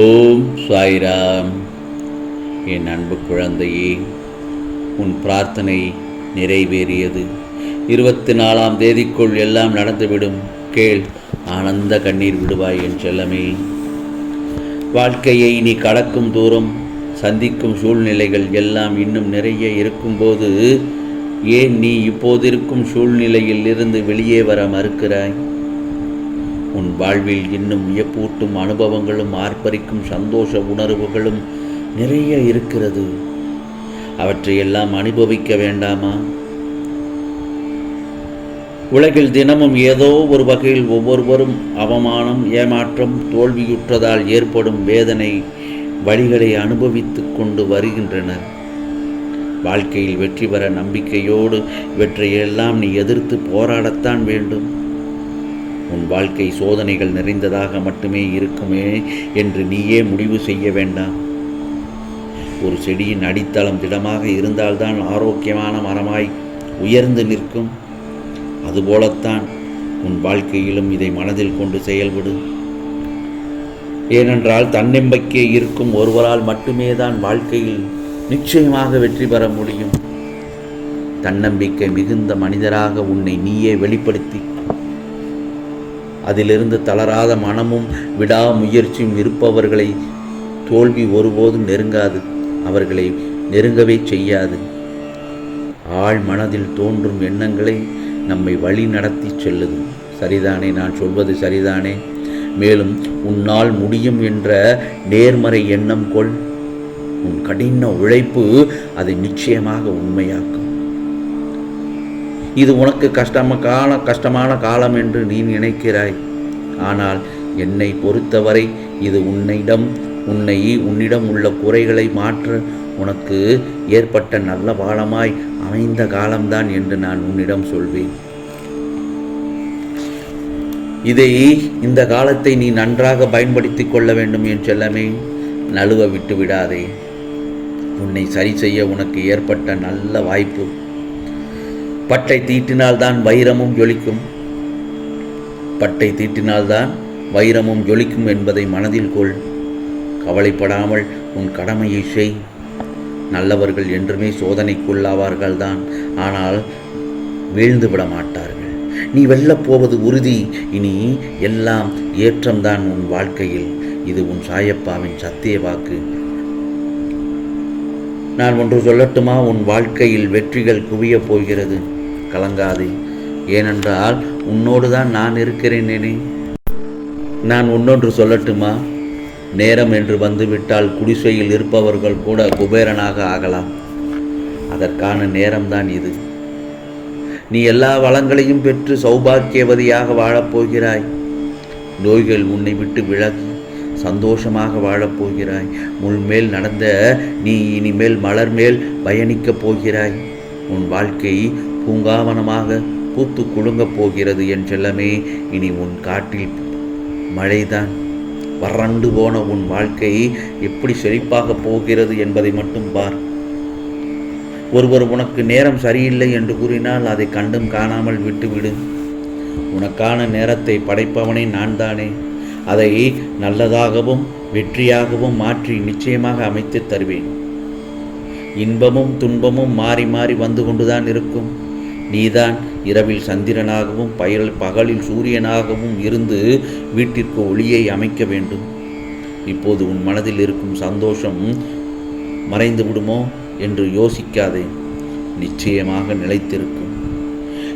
ஓம் சாய்ராம். என் அன்பு குழந்தையே உன் பிரார்த்தனை நிறைவேறியது. இருபத்தி நாலாம் தேதிக்குள் எல்லாம் நடந்துவிடும். கேள் ஆனந்த கண்ணீர் விடுவாய் என் செல்லமே. வாழ்க்கையை நீ கடக்கும் தூரம் சந்திக்கும் சூழ்நிலைகள் எல்லாம் இன்னும் நிறைய இருக்கும்போது ஏன் நீ இப்போதிருக்கும் சூழ்நிலையில் இருந்து வெளியே வர மறுக்கிறாய்? உன் வாழ்வில் இன்னும் வியப்பூட்டும் அனுபவங்களும் ஆர்ப்பரிக்கும் சந்தோஷ உணர்வுகளும் நிறைய இருக்கிறது. அவற்றையெல்லாம் அனுபவிக்க வேண்டாமா? உலகில் தினமும் ஏதோ ஒரு வகையில் ஒவ்வொருவரும் அவமானம் ஏமாற்றம் தோல்வியுற்றதால் ஏற்படும் வேதனை வழிகளை அனுபவித்துக் கொண்டு வருகின்றனர். வாழ்க்கையில் வெற்றி பெற நம்பிக்கையோடு இவற்றையெல்லாம் நீ எதிர்த்து போராடத்தான் வேண்டும். உன் வாழ்க்கை சோதனைகள் நிறைந்ததாக மட்டுமே இருக்குமே என்று நீயே முடிவு செய்ய வேண்டாம். ஒரு செடியின் அடித்தளம் திடமாக இருந்தால்தான் ஆரோக்கியமான மரமாய் உயர்ந்து நிற்கும். அதுபோலத்தான் உன் வாழ்க்கையிலும் இதை மனதில் கொண்டு செயல்படு. ஏனென்றால் தன்னம்பிக்கை இருக்கும் ஒருவரால் மட்டுமே தான் வாழ்க்கையில் நிச்சயமாக வெற்றி பெற முடியும். தன்னம்பிக்கை மிகுந்த மனிதராக உன்னை நீயே வெளிப்படுத்தி அதிலிருந்து தளராத மனமும் விடாமுயற்சியும் இருப்பவர்களை தோல்வி ஒருபோதும் நெருங்காது. அவர்களை நெருங்கவே செய்யாது. ஆழ் மனதில் தோன்றும் எண்ணங்களை நம்மை வழி நடத்தி செல்லுது. சரிதானே? நான் சொல்வது சரிதானே? மேலும் உன்னால் முடியும் என்ற நேர்மறை எண்ணம் கொள். உன் கடின உழைப்பு அதை நிச்சயமாக உண்மையாக்கும். இது உனக்கு கஷ்டம கால கஷ்டமான காலம் என்று நீ நினைக்கிறாய். ஆனால் என்னை பொறுத்தவரை இது உன்னிடம் உன்னை உன்னிடம் உள்ள குறைகளை மாற்ற உனக்கு ஏற்பட்ட நல்ல பாலமாய் அமைந்த காலம்தான் என்று நான் உன்னிடம் சொல்வேன். இதை இந்த காலத்தை நீ நன்றாக பயன்படுத்தி கொள்ள வேண்டும் என் செல்லமே. நழுவ விட்டு விடாதே. உன்னை சரி செய்ய உனக்கு ஏற்பட்ட நல்ல வாய்ப்பு பட்டை தீட்டினால்தான் வைரமும் ஜொலிக்கும். பட்டை தீட்டினால்தான் வைரமும் ஜொலிக்கும் என்பதை மனதில் கொள். கவலைப்படாமல் உன் கடமையை செய். நல்லவர்கள் என்றுமே சோதனைக்குள்ளாவார்கள் தான் ஆனால் வீழ்ந்து விட மாட்டார்கள் நீ வெல்லப் போவது உறுதி. இனி எல்லாம் ஏற்றம்தான் உன் வாழ்க்கையில். இது உன் சாயப்பாவின் சத்திய வாக்கு. நான் ஒன்று சொல்லட்டுமா? உன் வாழ்க்கையில் வெற்றிகள் குவியப் போகிறது. கலங்காதே. ஏனென்றால் உன்னோடு தான் நான் இருக்கிறேனேனே நான் ஒன்னொன்று சொல்லட்டுமா? நேரம் என்று வந்துவிட்டால் குடிசையில் இருப்பவர்கள் கூட குபேரனாக ஆகலாம். அதற்கான நேரம்தான் இது. நீ எல்லா வளங்களையும் பெற்று சௌபாக்கியவதியாக வாழப்போகிறாய் நோய்கள் உன்னை விட்டு விலகி சந்தோஷமாக வாழப்போகிறாய் முள்மேல் நடந்த நீ இனிமேல் மலர் மேல் பயணிக்கப் போகிறாய். உன் வாழ்க்கை பூங்காவனமாக பூத்து குலுங்கப் போகிறது என் செல்லமே. இனி உன் காட்டில் மழைதான். வறண்டு போன உன் வாழ்க்கை எப்படி செழிப்பாக போகிறது என்பதை மட்டும் பார். ஒருவர் உனக்கு நேரம் சரியில்லை என்று கூறினால் அதை கண்டும் காணாமல் விட்டுவிடு. உனக்கான நேரத்தை படைப்பவனே நான் தானே அதை நல்லதாகவும் வெற்றியாகவும் மாற்றி நிச்சயமாக அமைத்து தருவேன். இன்பமும் துன்பமும் மாறி மாறி வந்து கொண்டுதான் இருக்கும். நீதான் இரவில் சந்திரனாகவும் பயல் பகலில் சூரியனாகவும் இருந்து வீட்டிற்கு ஒளியை அமைக்க வேண்டும். இப்போது உன் மனதில் இருக்கும் சந்தோஷம் மறைந்து விடுமோ என்று யோசிக்காதே. நிச்சயமாக நிலைத்திருக்கும்.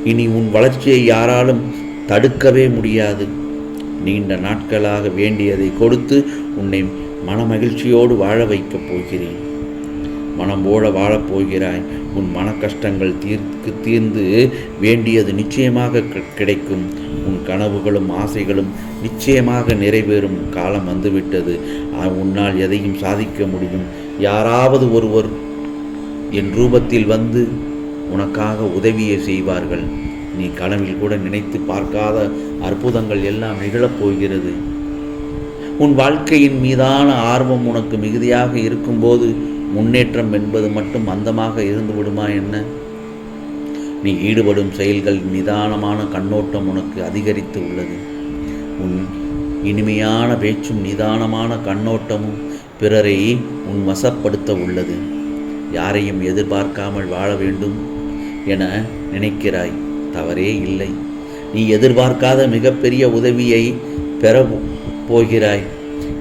இனி உன் வளர்ச்சியை யாராலும் தடுக்கவே முடியாது. நீண்ட நாட்களாக வேண்டியதை கொடுத்து உன்னை மனமகிழ்ச்சியோடு வாழ வைக்கப் போகிறேன். மனம் போல வாழப் போகிறாய். உன் மன கஷ்டங்கள் தீர்க்கு தீர்ந்து வேண்டியது நிச்சயமாக கிடைக்கும். உன் கனவுகளும் ஆசைகளும் நிச்சயமாக நிறைவேறும். காலம் வந்துவிட்டது. உன்னால் எதையும் சாதிக்க முடியும். யாராவது ஒருவர் என் ரூபத்தில் வந்து உனக்காக உதவியை செய்வார்கள். நீ கனவில் கூட நினைத்து பார்க்காத அற்புதங்கள் எல்லாம் நிகழப் போகிறது. உன் வாழ்க்கையின் மீதான ஆர்வம் உனக்கு மிகுதியாக இருக்கும்போது முன்னேற்றம் என்பது மட்டும் மந்தமாக இருந்து விடுமா என்ன? நீ ஈடுபடும் செயல்கள் நிதானமான கண்ணோட்டம் உனக்கு அதிகரித்து உள்ளது. உன் இனிமையான பேச்சும் நிதானமான கண்ணோட்டமும் பிறரை உன் வசப்படுத்த உள்ளது. யாரையும் எதிர்பார்க்காமல் வாழ வேண்டும் என நினைக்கிறாய். தவறே இல்லை. நீ எதிர்பார்க்காத மிகப்பெரிய உதவியை பெற போகிறாய்.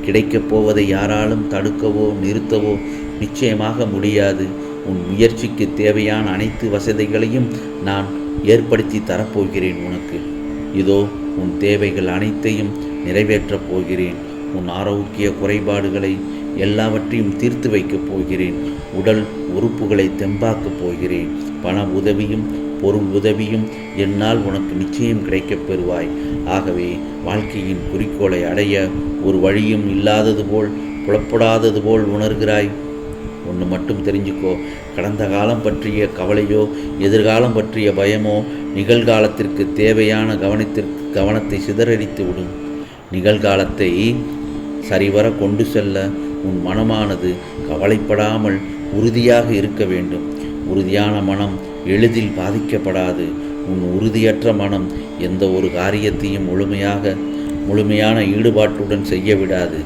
கிடைக்கப் போவதை யாராலும் தடுக்கவோ நிறுத்தவோ நிச்சயமாக முடியாது. உன் முயற்சிக்கு தேவையான அனைத்து வசதிகளையும் நான் ஏற்படுத்தி தரப்போகிறேன் உனக்கு. இதோ உன் தேவைகள் அனைத்தையும் நிறைவேற்றப் போகிறேன். உன் ஆரோக்கிய குறைபாடுகளை எல்லாவற்றையும் தீர்த்து வைக்கப் போகிறேன். உடல் உறுப்புகளை தெம்பாக்கப் போகிறேன். பண உதவியும் பொருள் உதவியும் என்னால் உனக்கு நிச்சயம் கிடைக்கப் பெறுவாய். ஆகவே வாழ்க்கையின் குறிக்கோளை அடைய ஒரு வழியும் இல்லாதது போல் புலப்படாதது போல் உணர்கிறாய். ஒன்று மட்டும் தெரிஞ்சுக்கோ. கடந்த காலம் பற்றிய கவலையோ எதிர்காலம் பற்றிய பயமோ நிகழ்காலத்திற்கு தேவையான கவனத்திற்கு கவனத்தை சிதறடித்து விடும். நிகழ்காலத்தை சரிவர கொண்டு செல்ல உன் மனமானது கவலைப்படாமல் உறுதியாக இருக்க வேண்டும். உறுதியான மனம் எளிதில் பாதிக்கப்படாது. உன் உறுதியற்ற மனம் எந்த ஒரு காரியத்தையும் முழுமையாக முழுமையான ஈடுபாட்டுடன் செய்ய விடாது.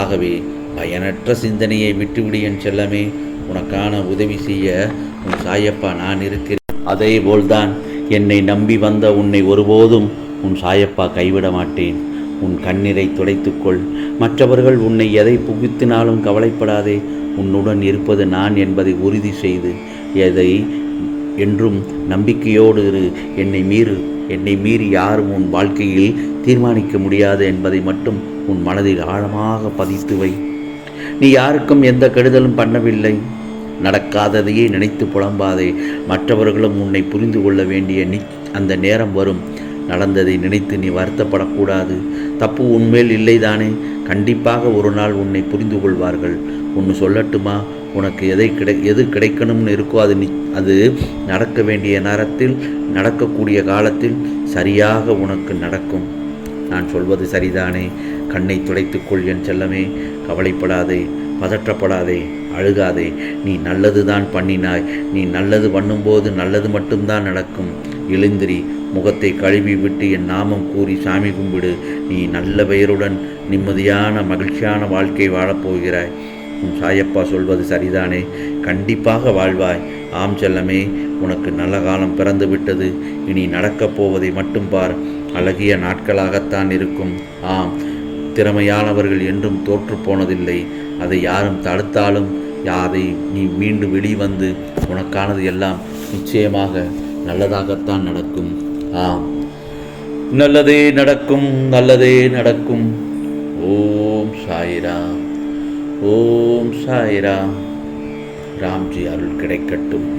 ஆகவே பயனற்ற சிந்தனையை விட்டுவிடு என் செல்லமே. உனக்கான உதவி செய்ய உன் சாயப்பா நான் இருக்கிறேன். அதே போல்தான் என்னை நம்பி வந்த உன்னை ஒருபோதும் உன் சாயப்பா கைவிட மாட்டேன். உன் கண்ணீரை துடைத்துக்கொள். மற்றவர்கள் உன்னை எதை புகுத்தினாலும் கவலைப்படாதே. உன்னுடன் இருப்பது நான் என்பதை உறுதி செய்து எதை என்றும் நம்பிக்கையோடு இரு. என்னை மீறு. என்னை மீறி யாரும் உன் வாழ்க்கையில் தீர்மானிக்க முடியாது என்பதை மட்டும் உன் மனதில் ஆழமாக பதித்து வை. நீ யாருக்கும் எந்த கெடுதலும் பண்ணவில்லை. நடக்காததையே நினைத்து புலம்பாதே. மற்றவர்களும் உன்னை புரிந்து கொள்ள வேண்டிய நி அந்த நேரம் வரும். நடந்ததை நினைத்து நீ வருத்தப்படக்கூடாது. தப்பு உன்மேல் இல்லைதானே? கண்டிப்பாக ஒரு நாள் உன்னை புரிந்து கொள்வார்கள். ஒன்று சொல்லட்டுமா? உனக்கு எதை கிடை எது கிடைக்கணும்னு இருக்கோ அது நி அது நடக்க வேண்டிய நேரத்தில் நடக்கக்கூடிய காலத்தில் சரியாக உனக்கு நடக்கும். நான் சொல்வது சரிதானே? கண்ணை துடைத்துக்கொள் என் செல்லமே. கவலைப்படாதே பதற்றப்படாதே அழுகாதே. நீ நல்லது தான் பண்ணினாய். நீ நல்லது பண்ணும்போது நல்லது மட்டும்தான் நடக்கும். எழுந்திரி முகத்தை கழுவி விட்டு என் நாமம் கூறி சாமி கும்பிடு. நீ நல்ல பெயருடன் நிம்மதியான மகிழ்ச்சியான வாழ்க்கை வாழப்போகிறாய் உன் சாயப்பா சொல்வது சரிதானே? கண்டிப்பாக வாழ்வாய். ஆம் செல்லமே உனக்கு நல்ல காலம் பிறந்து விட்டது இனி நடக்கப் போவதை மட்டும் பார். அழகிய நாட்களாகத்தான் இருக்கும். ஆம் திறமையானவர்கள் என்றும் தோற்று போனதில்லை. அதை யாரும் தடுத்தாலும் அதை நீ மீண்டும் வெளிவந்து உனக்கானது எல்லாம் நிச்சயமாக நல்லதாகத்தான் நடக்கும். ஆம். நல்லதே நடக்கும் நல்லதே நடக்கும். ஓம் சாயிரா ஓம் சாயிரா ராம்ஜி அருள் கிடைக்கட்டும்.